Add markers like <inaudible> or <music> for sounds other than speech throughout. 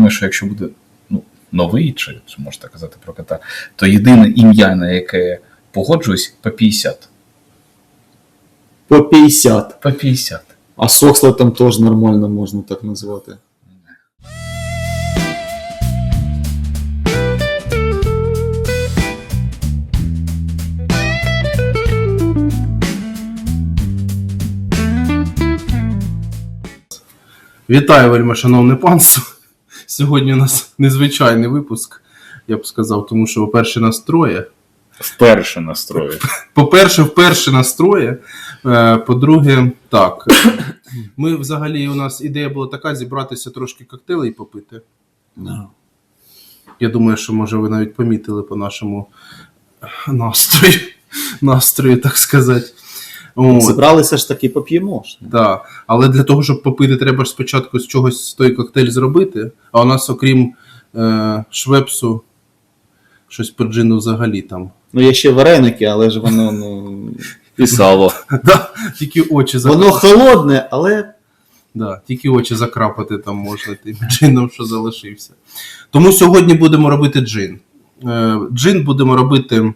думаю, що якщо буде ну, новий, чи, чи можна казати про кота, то єдине ім'я, на яке погоджуюсь, по 50. По 50. По 50. А Соксла там теж нормально можна так назвати. Вітаю, вельми шановне панство. Сьогодні у нас незвичайний випуск, я б сказав, тому що, по-перше, нас троє. Вперше настрою. По-перше, вперше нас троє. Е, По-друге, так. Ми взагалі, у нас ідея була така: зібратися трошки коктейлей попити. Я думаю, що може ви навіть помітили по нашому настрою, настрою, так сказати. От. Зібралися ж таки поп'ємо. Да. Але для того, щоб попити, треба ж спочатку з чогось той коктейль зробити. А у нас, окрім е, швепсу, щось по джину взагалі там. Ну, є ще вареники, але ж воно, ну. І сало. <laughs> Да, тільки очі закрапати. Воно холодне, але Да, тільки очі закрапати там можна тим джином, що залишився. Тому сьогодні будемо робити джин. Е, Джин будемо робити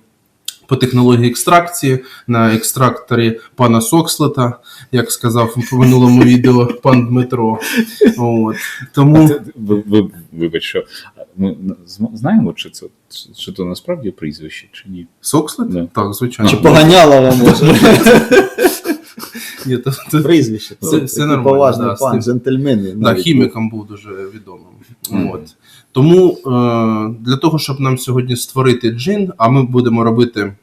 по технології екстракції на екстракторі пана Сокслета, як сказав в минулому відео пан Дмитро. От. Тому. Ви, ви, вибач, що ми знаємо, чи це чи, то насправді прізвище, чи ні? Сокслет? Да. Так, звичайно. чи поганяла вам може. <laughs> Ні, то, то, Прізвище. Все- все такий нормально, Поважний да, з пан, тим. джентльмен. да, навіть. хіміком був дуже відомим. Мгм. От. Тому е, для того, щоб нам сьогодні створити джин, а ми будемо робити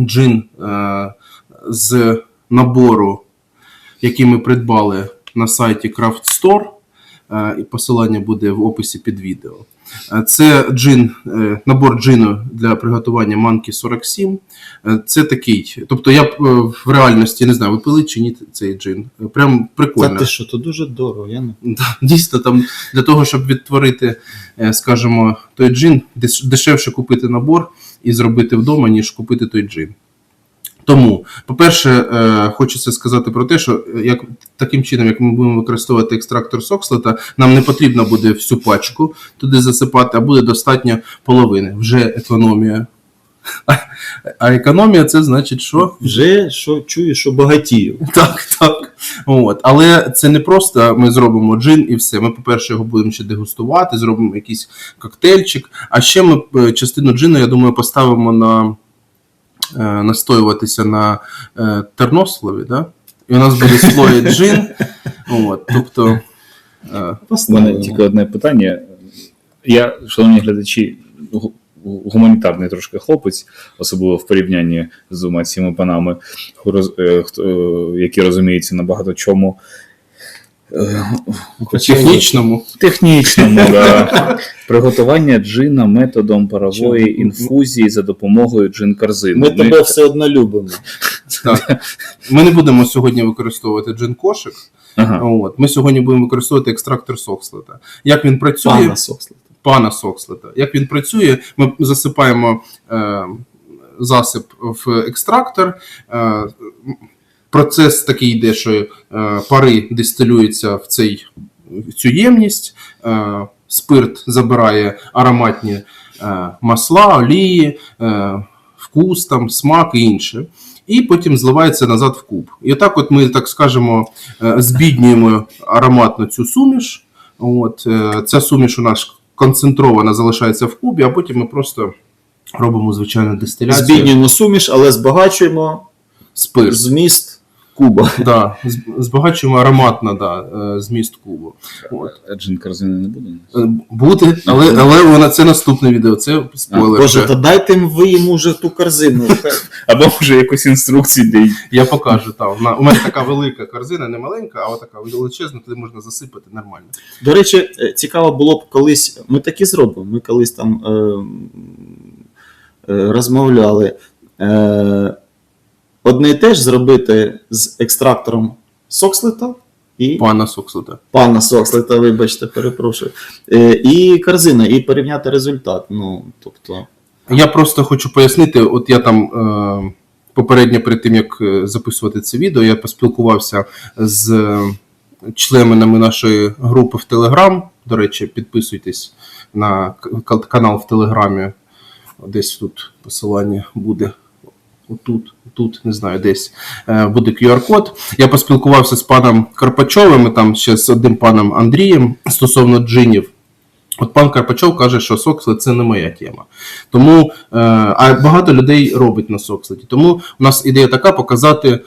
джин е, з набору, який ми придбали на сайті Craft Store, е, і посилання буде в описі під відео. Е, Це джин, е, набор джину для приготування манки 47. Е, Це такий. Тобто я в реальності не знаю, ви пили чи ні цей джин. Прям прикольно. Та ти що, то дуже дорого. Я не... Да, дійсно, там для того, щоб відтворити, скажімо, той джин, дешевше купити набор і зробити вдома, ніж купити той джин. Тому, по-перше, е, хочеться сказати про те, що е, як таким чином, як ми будемо використовувати екстрактор Сокслета, нам не потрібно буде всю пачку туди засипати, а буде достатньо половини. Вже економія. А, економія це значить, що Вже що чую, що багатію. так, так. От. Але це не просто ми зробимо джин і все. Ми, по-перше, його будемо ще дегустувати, зробимо якийсь коктейльчик. А ще ми е, частину джину, я думаю, поставимо на настоюватися на е, тернослові, да? і у нас буде слоє джин. От, тобто, е, У мене тільки одне питання. Я, шановні глядачі, гуманітарний трошки хлопець, особливо в порівнянні з двома цими панами, е, е, які розуміються на багато чому. Е, по технічному. Технічному, <laughs> да. приготування джина методом парової Чому? інфузії за допомогою джин-корзини. Ми тебе все одно любимо. Так. Ми не будемо сьогодні використовувати джин-кошик. Ага. От. Ми сьогодні будемо використовувати екстрактор Сокслета. Як він працює? Пана Соксла. пана Сокслета. Як він працює, ми засипаємо е, засип в екстрактор. Е, процес такий йде, що е, пари дистилюються в, цей, в цю ємність, е, спирт забирає ароматні е, масла, олії, вкус, там, смак і інше. І потім зливається назад в куб. І отак, от ми, так скажемо, збіднюємо ароматно цю суміш. От, ця суміш у нас концентрована залишається в кубі, а потім ми просто робимо звичайну дистиляцію. Збіднюємо суміш, але збагачуємо спирт. зміст куба. <laughs> Да, збагачуємо ароматно да, е, зміст кубу. От. А Джин-корзини не буде? Е, Буде, але, але вона це наступне відео, це спойлер. Боже, вже. та дайте ви йому вже ту корзину. <laughs> Або може якусь інструкцію, де Я покажу там. У мене така велика корзина, не маленька, а така величезна, туди можна засипати нормально. До речі, е, цікаво було б колись. Ми так і зробимо. Ми колись там е, е, розмовляли. Е, одне і те ж зробити з екстрактором Сокслета і Пана Соксута. пана Сокслета, вибачте, перепрошую. Е, і корзина, і порівняти результат. Ну, тобто, Я просто хочу пояснити, от я там е, попередньо перед тим, як е, записувати це відео, я поспілкувався з членами нашої групи в Телеграм. До речі, підписуйтесь на канал в Телеграмі. Десь тут посилання буде. Отут, тут, не знаю, десь е, буде QR-код. Я поспілкувався з паном Карпачовим і там ще з одним паном Андрієм стосовно джинів. От пан Карпачов каже, що соксли це не моя тема. Тому, е, а багато людей робить на сокслеті. Тому у нас ідея така показати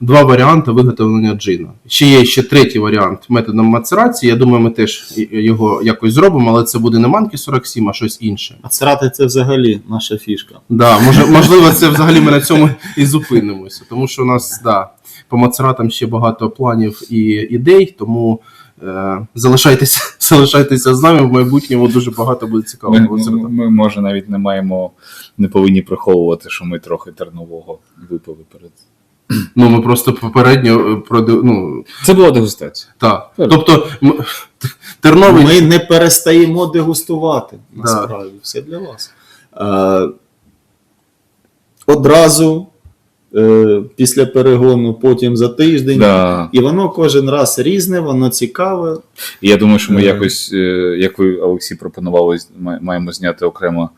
два варіанти виготовлення джина. Ще є ще третій варіант методом мацерації. Я думаю, ми теж його якось зробимо, але це буде не манки 47, а щось інше. Ацерати це взагалі наша фішка. Да, може, <laughs> можливо, це взагалі ми на цьому і зупинимося, тому що у нас да, по мацератам ще багато планів і ідей, тому е, залишайтеся, <laughs> залишайтеся з нами. В майбутньому дуже багато буде Ми, цікавого. ми, мацерату. ми, може, навіть не маємо, не повинні приховувати, що ми трохи тернового випили перед. <clears throat> Ну, ми просто попередньо е, проди... ну, Це була дегустація. так. Тобто, м- Терновий. Ми не перестаємо дегустувати. Да. Насправді, все для вас. Е, одразу е, після перегону, потім за тиждень. Да. І воно кожен раз різне, воно цікаве. І я думаю, що ми Е. якось, е, як ви, Олексій, пропонували, маємо зняти окремо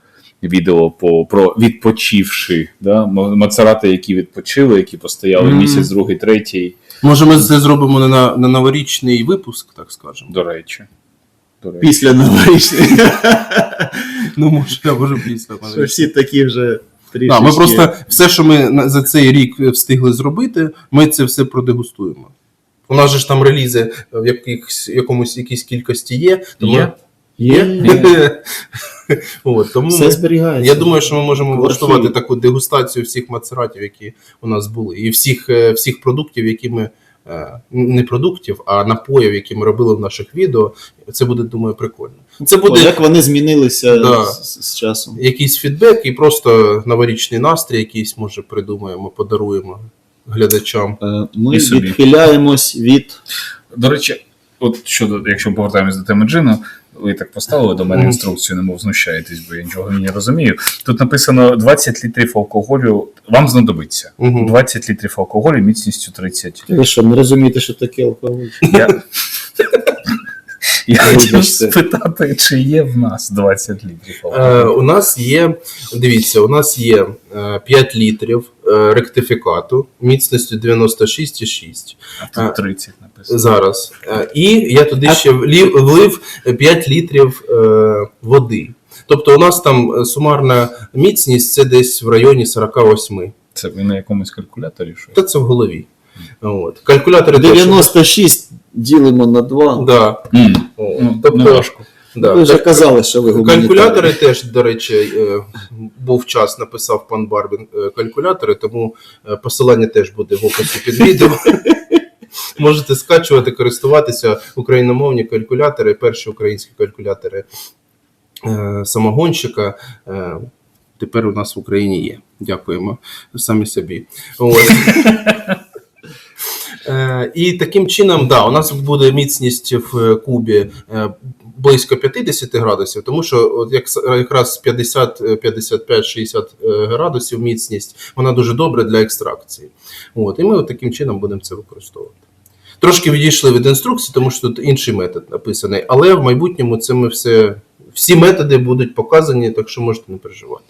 відео по, про відпочивши. Да? М- Мацерати, які відпочили, які постояли Мгм. місяць, другий, третій, Може, ми це зробимо на, на новорічний випуск, так скажемо. до речі. До речі. Після новорічних. <laughs> Ну, може, я може після. Що всі такі вже. Да, ми просто все, що ми за цей рік встигли зробити, ми це все продегустуємо. У нас же ж там релізи в якихось, якомусь якійсь кількості є. Тому... Є? Є. <laughs> От, тому Все зберігається. я думаю, що ми можемо влаштувати таку дегустацію всіх мацератів, які у нас були, і всіх, е, всіх продуктів, які ми. е, Не продуктів, а напоїв, які ми робили в наших відео. Це буде, думаю, прикольно. Це О, буде як вони змінилися Да. з, з часом. якийсь фідбек і просто новорічний настрій, якийсь, може, придумаємо, подаруємо глядачам. Е, Ми відхиляємось від До речі, от щодо, якщо повертаємось до теми джину, ви так поставили до мене інструкцію, немов знущаєтесь, бо я нічого не розумію. Тут написано 20 літрів алкоголю. Вам знадобиться. Мгм. 20 літрів алкоголю міцністю 30. ви що, не розумієте, що таке алкоголь? Я, <laughs> я хотів спитати, чи є в нас 20 літрів Е, у нас є, дивіться, у нас є е, 5 літрів е, ректифікату міцністю 96,6 А тут 30 написано. зараз. Е, і я туди ще влив 5 літрів е, води. Тобто у нас там е, сумарна міцність це десь в районі 48. Це ви на якомусь калькуляторі щось? Та це в голові. От. Калькулятори 96 ділимо на 2. Да. О, Ну, тобто, не важко. да. Ви вже казали, що ви. Калькулятори теж, до речі, е, був час, написав пан Барбін е, калькулятори, тому е, посилання теж буде в описі під відео. <laughs> Можете скачувати, користуватися україномовні калькулятори, перші українські калькулятори самогонщика. Тепер у нас в Україні є. Дякуємо самі собі. От. <laughs> Е, І таким чином, да, у нас буде міцність в кубі е, близько 50 градусів, тому що от як, якраз 50, е, 55, 60 е, градусів міцність, вона дуже добра для екстракції. От, і ми от таким чином будемо це використовувати. Трошки відійшли від інструкції, тому що тут інший метод написаний, але в майбутньому це ми все, всі методи будуть показані, так що можете не переживати.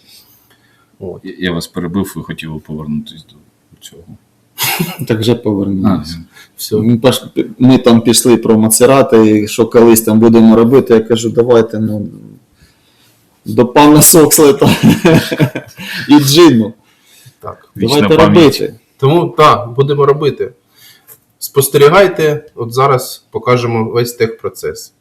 От. Я вас перебив і хотів повернутися до цього. <laughs> Так вже А, повернемось. Все. Ми, паш- ми там пішли про мацерати, і що колись там будемо робити. Я кажу, давайте ну, до пана Сокслета <laughs> і Джину. Так. Давайте пам'ять. робити. Тому так, будемо робити. Спостерігайте, от зараз покажемо весь техпроцес.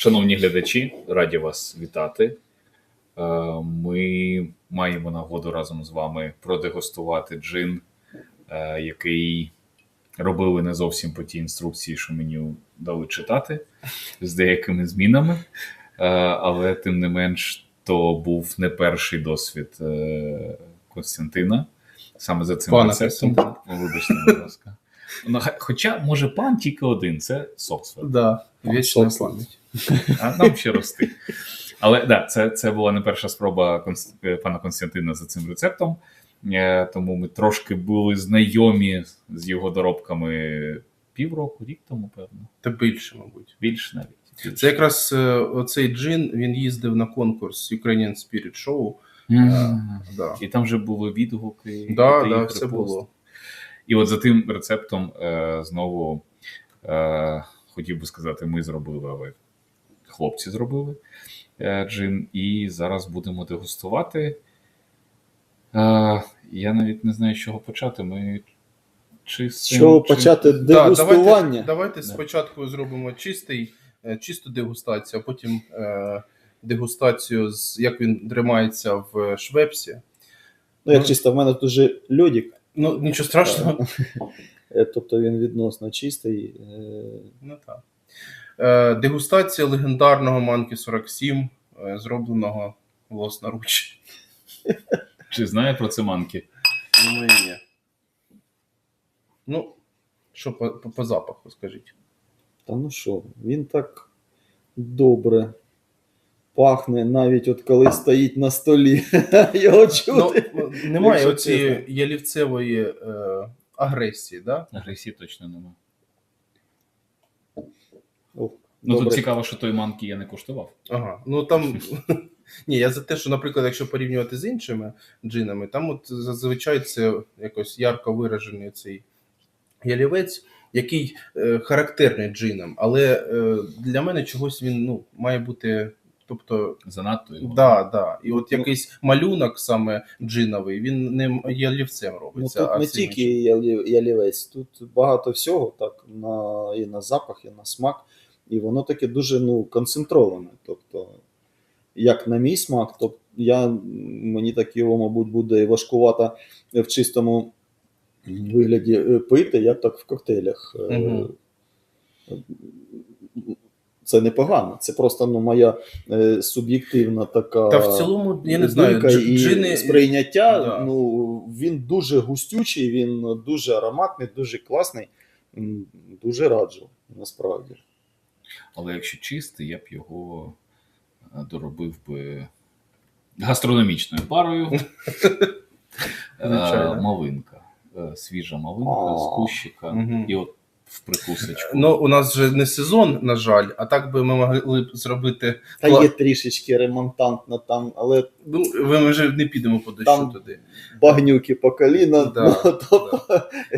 Шановні глядачі, раді вас вітати. Е, Ми маємо нагоду разом з вами продегустувати джин, е, який робили не зовсім по тій інструкції, що мені дали читати, з деякими змінами. Е, Але тим не менш, то був не перший досвід Константина. Саме за цим Пана рецептом. Вибачте, будь ласка. Ну, Хоча, може, пан тільки один це Соксфорд. Да, вічна пам'ять. А нам ще рости. Але да, це, це була не перша спроба е, пана Константина за цим рецептом. Е, Тому ми трошки були знайомі з його доробками півроку, рік тому, певно. Та більше, мабуть. Більше навіть. Це якраз е, оцей джин, він їздив на конкурс Ukrainian Spirit Show. М. Да. І там вже були відгуки. Да, да, все було. І от за тим рецептом е, знову е, хотів би сказати, ми зробили, але хлопці зробили е, джин, і зараз будемо дегустувати. Е, я навіть не знаю, з чого почати. Ми чи з чого чи- почати Да, давайте, давайте спочатку зробимо чистий, е, чисту дегустацію, а потім е, дегустацію, з як він тримається в швепсі. Ну, як чисто, в мене тут уже льодик, Ну, нічого страшного. е, тобто він відносно чистий. е, Ну так. Е, дегустація легендарного Манки 47, е, зробленого власноруч. чи знає про це манки? Ну, і ні. Ну, що по, по, по запаху, скажіть. Та ну що, він так добре пахне, навіть от коли стоїть на столі. <laughs> Його Ну, чути. немає Якщо оцієї ялівцевої е, агресії, да? Агресії точно немає. О, Ну добре. тут цікаво, що той манки я не куштував. Ага. Ну там. <laughs> Ні, я за те, що, наприклад, якщо порівнювати з іншими джинами, там от зазвичай це якось ярко виражений цей ялівець, який е, характерний джинам, але е, для мене чогось він ну, має бути. Тобто, Занадто його. да, да. І от Ну, якийсь малюнок саме джиновий, він не ялівцем Ну, робиться. тут не всім тільки ялі- ялівець, тут багато всього, так, на, і на запах, і на смак, і воно таке дуже ну, концентроване. Тобто, як на мій смак, то я, мені так його, мабуть, буде важкувато в чистому вигляді е, пити, я так в коктейлях. Мгм. Це непогано, це просто ну, моя е, суб'єктивна така. Та в цілому, я не знаю, і джини. сприйняття. Да. Ну він дуже густючий, він дуже ароматний, дуже класний. Дуже раджу, насправді. Але якщо чистий, я б його е, доробив би гастрономічною парою. <laughs> Е, Малинка. Е, Свіжа малинка з кущика. І от в прикусочку. Ну, у нас же не сезон, на жаль, а так би ми могли б зробити. Та є трішечки ремонтантно там, але Ну, ви вже не підемо по дощу Там- туди. багнюки по коліна. Да, ну, тобто,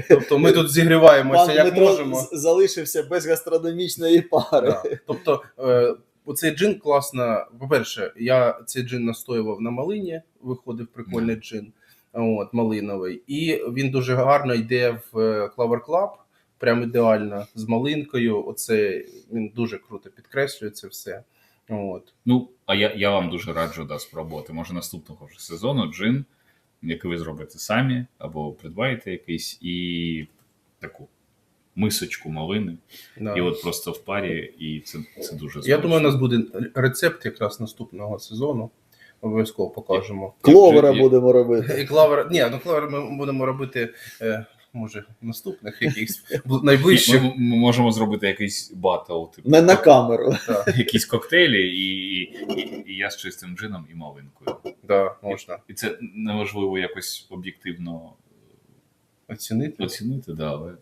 Тобто ми тут зігріваємося пан як Дмитро можемо. залишився без гастрономічної пари. Да. Тобто, е, оцей джин класно. По-перше, я цей джин настоював на малині, виходив прикольний джин, от, малиновий. І він дуже гарно йде в е, Clover Club, прям ідеально з малинкою. Оце він дуже круто підкреслює це все. От. Ну, а я, я вам дуже раджу да, спробувати. Може, наступного вже сезону джин, який ви зробите самі, або придбаєте якийсь, і таку мисочку малини. Да. І от просто в парі, і це, це дуже Я думаю, у нас буде рецепт якраз наступного сезону. Обов'язково покажемо. Кловера будемо робити. І клавер, ні, ну клавер ми будемо робити, е, може, наступних <laughs> якихось найближчих. Ми, ми можемо зробити якийсь батл, типу, Не на камеру. <laughs> Да, якісь коктейлі, і, і, і я з чистим джином і малинкою. да, можна І це неможливо якось об'єктивно оцінити. оцінити, да, але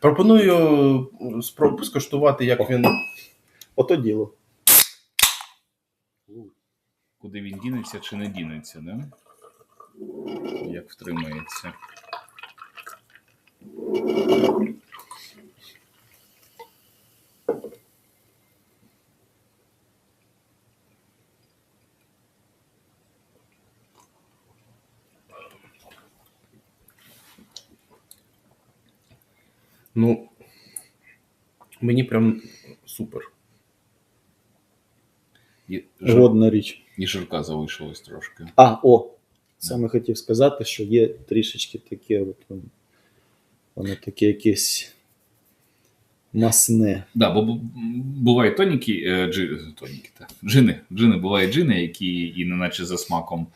Пропоную спроб скуштувати, як він. Ото діло. куди він дінеться чи не дінеться, да? як втримається. Ну, мені прям супер. І, жир, Годна річ. і жирка залишилось трошки. А, о, саме хотів сказати, що є трішечки таке, от, м, воно таке якесь масне. Да, бо бувають тоніки, е, джи, тоніки та, джини. Джини бувають джини, які і неначе за смаком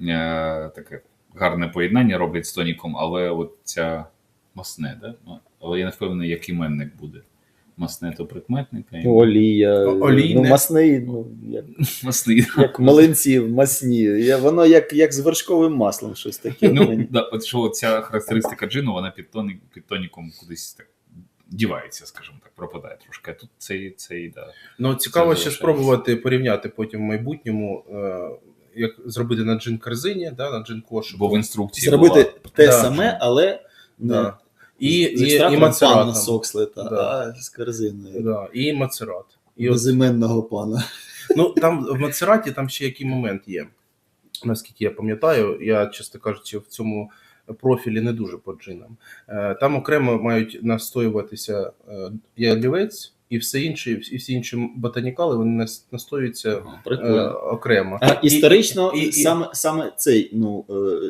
е, таке гарне поєднання роблять з тоніком, але от ця масне, да? Ну, але я не впевнений, як іменник буде. Масне то прикметника. і- Олія. Олійне. Ну, масний, ну, як, Масний. як млинці масні. Я, воно як, як з вершковим маслом щось таке. Ну, да, от що ця характеристика джину, вона під, тоні, під тоніком кудись так дівається, скажімо так, пропадає трошки. А тут цей, цей да. Ну, цікаво Це ще залишається. спробувати порівняти потім в майбутньому, е, як зробити на джин корзині, да, на джин кошику. Бо в інструкції Зробити була. те Да. саме, але не Да. І, і, і пана Сокслета, Да. а з корзиною. Да, і мацерат. І от, пана. ну, там в мацераті там ще який момент є. Наскільки я пам'ятаю, я, чесно кажучи, в цьому профілі не дуже по джинам. Е, Там окремо мають настоюватися е, ялівець і все інше, і всі інші ботанікали вони настоюються е, окремо. А історично і- і- саме, саме цей ну,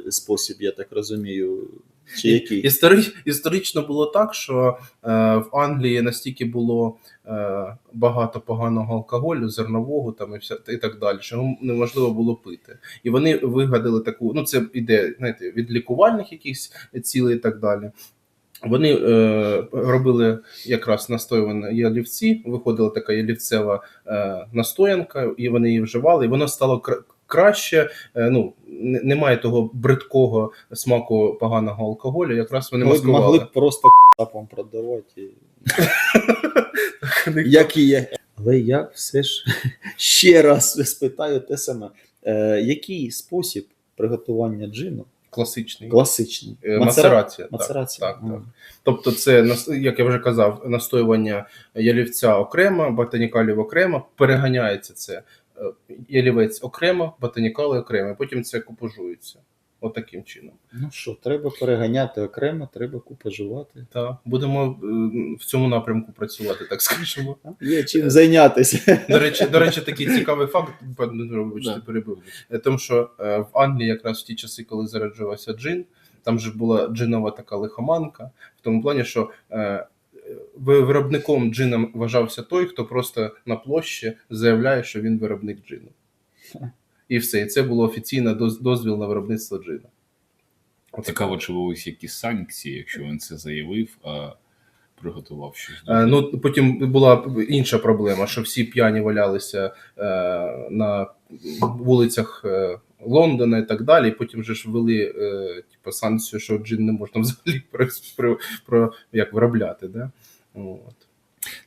е, спосіб, я так розумію, чи який? Істори... Історично було так, що е, в Англії настільки було е, багато поганого алкоголю, зернового там і, вся, і так далі, що його неможливо було пити. І вони вигадали таку, ну це іде знаєте, від лікувальних якихось цілей і так далі. Вони е, робили якраз настоювані ялівці, виходила така ялівцева е, настоянка, і вони її вживали, і воно стало краще. Е, ну, немає того бридкого смаку поганого алкоголю, якраз вони Ми маскували. могли б просто <laughs> капом продавати. Як і є. Але я все ж <laughs> ще раз спитаю те саме. Е, який спосіб приготування джину Класичний. класичний? Е, Мацера- Мацерація. так. Мацерація. Так, так. Тобто, це як я вже казав, настоювання ялівця окремо, ботанікалів окремо, переганяється це ялівець окремо, ботанікали окремо, потім це купажується. Отаким чином. Ну що, треба переганяти окремо, треба купажувати. Так, будемо е, в цьому напрямку працювати, так скажемо. Є чим зайнятися. До речі, до речі, такий цікавий факт, пане Дмитро, вибачте, Да. перебив. Е, Тому що е, в Англії, якраз в ті часи, коли зараджувався джин, там же була джинова така лихоманка, в тому плані, що виробником джина вважався той, хто просто на площі заявляє, що він виробник джину. І все. І це було офіційно дозвіл на виробництво джина. Цікаво, чи були якісь санкції, якщо він це заявив, а приготував щось. Е, Ну, потім була інша проблема, що всі п'яні валялися е, на вулицях е, Лондона і так далі. Потім же ж ввели е, типу, санкцію, що джин не можна <laughs> взагалі про, про, про як виробляти. Да? От.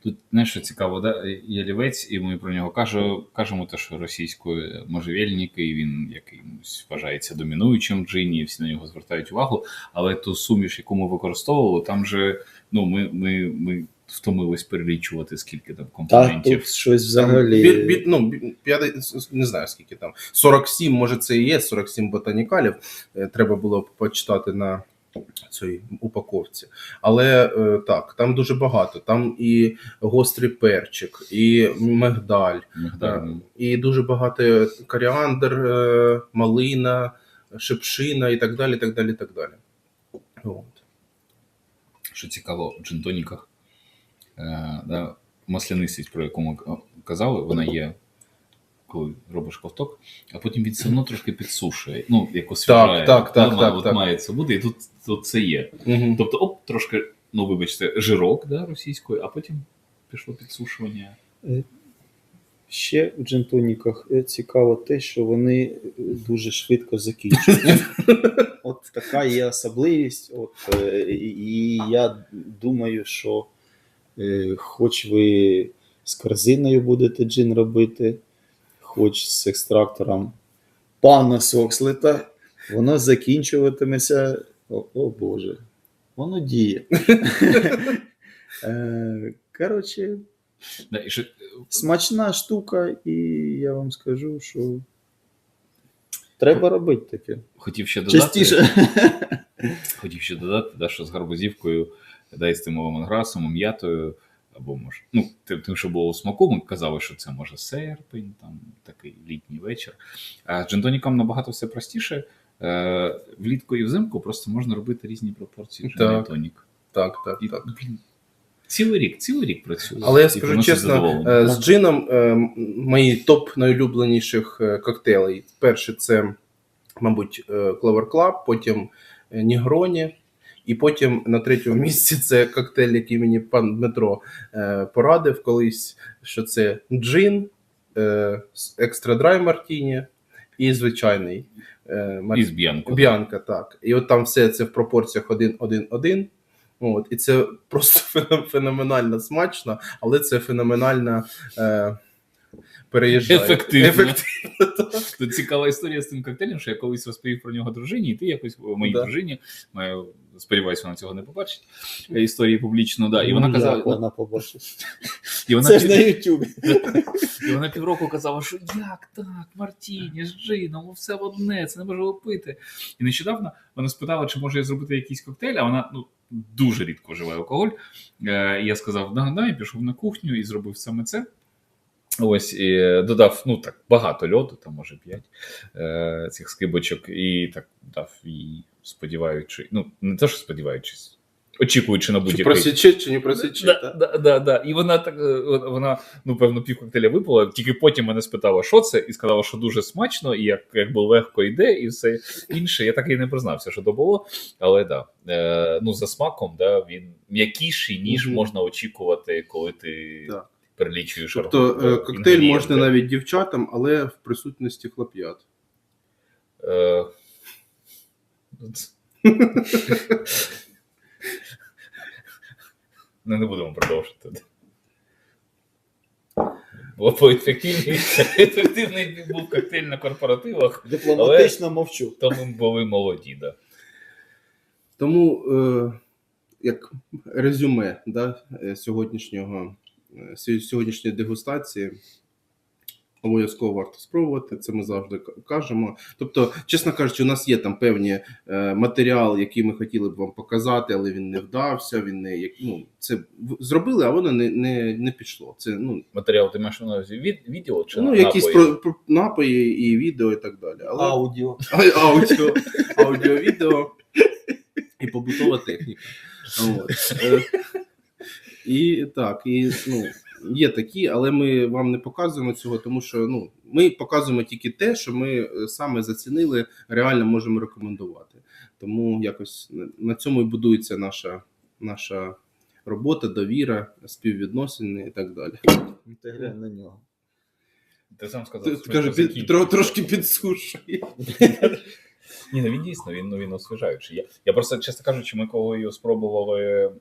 Тут знаєш, що цікаво, да? Ялівець, і ми про нього кажу, кажемо, те, що російською можжевельники, і він якимось вважається домінуючим джині, і всі на нього звертають увагу. Але ту суміш, яку ми використовували, там же ну, ми, ми, ми втомились перелічувати, скільки там Та компонентів. тут щось Там взагалі. бі- бі- ну, бі- п'яде- не знаю скільки там. 47, може, це і є 47 ботанікалів. Е, Треба було почитати на цій упаковці. Але е, так, там дуже багато. Там і гострий перчик, і мигдаль, Мигдаль, ну, і дуже багато коріандр, е, малина, шипшина і так далі. так далі, так далі. От. що цікаво в джинтоніках, е, да, маслянистість, про яку ми казали, вона є, коли робиш ковток, а потім він все одно трошки підсушує. Ну, як освіжає. так, так, Да, так, от так. має це бути, і тут, тут це є. Мгм. Тобто, оп, трошки, ну вибачте, жирок да, російською, а потім пішло підсушування. Ще в джентоніках е, цікаво те, що вони е, дуже швидко закінчуються. <laughs> От така є особливість. От, е, і я думаю, що е, хоч ви з корзиною будете джин робити, хоч з екстрактором пана Сокслета, воно закінчуватиметься. О, о Боже, воно діє. Е, Коротше, смачна штука, і я вам скажу, що треба робити таке. хотів ще додати, Частіше. хотів ще додати, да, що з гарбузівкою, да, і з тим лемонграсом, м'ятою, Або може, ну, тим, тим, що було у смаку, ми казали, що це може серпень, там такий літній вечір. А з джентоніком набагато все простіше. Е, влітку і взимку просто можна робити різні пропорції Так. джентонік. Так, так, І, так. блін, цілий рік, цілий рік працює. Але я скажу чесно, е, з джином е, мої топ найулюбленіших коктейлей. Перший це, мабуть, Clover Club, потім Нігроні. І потім на третьому <laughs> місці це коктейль, який мені пан Дмитро е, порадив колись, що це джин, е, екстра драй мартіні і звичайний е, мар- І Б'янко. Б'янка, так. І от там все це в пропорціях 1-1-1. От, і це <laughs> просто феноменально смачно, але це феноменально е, переїжджає. Ефективно. Ефективно, <laughs> так. Тут цікава історія з тим коктейлем, що я колись розповів про нього дружині, і ти якось моїй Да. дружині, маю, сподіваюся, вона цього не побачить. е, Історії публічно, да. І вона казала, вона побачить. <laughs> і вона, Це ж на Ютубі. <laughs> і вона півроку казала, що як так, Мартіні з джином, ну, все в одне, це неможливо пити. І нещодавно вона спитала, чи може я зробити якийсь коктейль, а вона ну, дуже рідко вживає алкоголь. Е, і я сказав, да, да, і пішов на кухню і зробив саме це. Ось і додав ну так багато льоду, там може 5 е, цих скибочок, і так дав їй, сподіваючи, ну не те, що сподіваючись, очікуючи на будь-який. просіче, чи не просіче. Да, так? да, да, да. І вона так е, вона, ну певно, пів коктейля випила. Тільки потім мене спитала, що це, і сказала, що дуже смачно, і як, якби легко йде, і все інше. Я так і не признався, що то було. Але да, е, ну за смаком, да, він м'якіший, ніж Мгм. можна очікувати, коли ти Так. перелічуєш. Тобто е, коктейль можна навіть дівчатам, але в присутності хлоп'ят. Е, ну, не будемо продовжувати. По ефективний, був коктейль на корпоративах, Дипломатично мовчу. то ми були молоді. Да. Тому, е, як резюме да, е, сьогоднішнього, сьо- сьогоднішньої дегустації, обов'язково варто спробувати. Це ми завжди кажемо. Тобто, чесно кажучи, у нас є там певні е, матеріал, який ми хотіли б вам показати, але він не вдався. Він не як ну це зробили, а воно не, не, не пішло. Це ну, Матеріал ти маєш на увазі від, відео чи ну напої? якісь про, про напої і відео, і так далі. Але Аудіо. А- аудіо, аудіо, відео і побутова техніка. От. І так, і ну, є такі, але ми вам не показуємо цього, тому що ну, ми показуємо тільки те, що ми е, саме зацінили, реально можемо рекомендувати. Тому якось на- цьому і будується наша, наша робота, довіра, співвідносини і так далі. Ти на нього. Ти сам сказав, Ти- що Каже, під, тро- трошки підсушує. Ні, ну він дійсно він, ну, він освіжаючий. Я, я просто, чесно кажучи, ми коли його спробували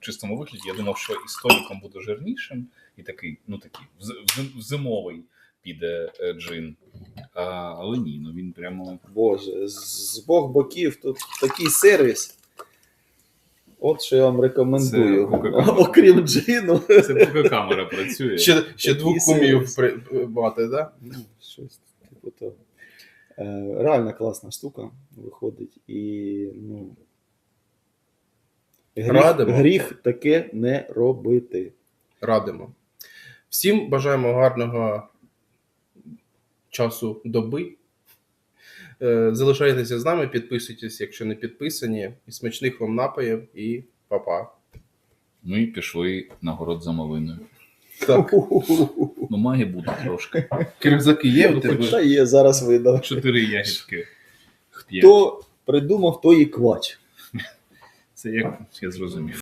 в чистому вигляді, я думав, що із буде жирнішим, і такий, ну такий, в, зимовий піде е, джин. А, але ні, ну він прямо. Боже, з обох боків тут такий сервіс. От що я вам рекомендую. <laughs> Окрім джину. Це поки камера працює. Ще, ще двох кумів мати, так? Да? Ну, щось типу того. Е, реально класна штука виходить. І ну, гріх, Радимо. гріх таке не робити. радимо. Всім бажаємо гарного часу доби. Е, Залишайтеся з нами, підписуйтесь, якщо не підписані. І смачних вам напоїв і па-па. Ми пішли на город за малиною. Так, <laughs> Ну, має бути трошки. кирзаки є у Ну, тебе? Та є, зараз видав. Чотири. П'ять. Хто придумав, той і квач. Це як я зрозумів.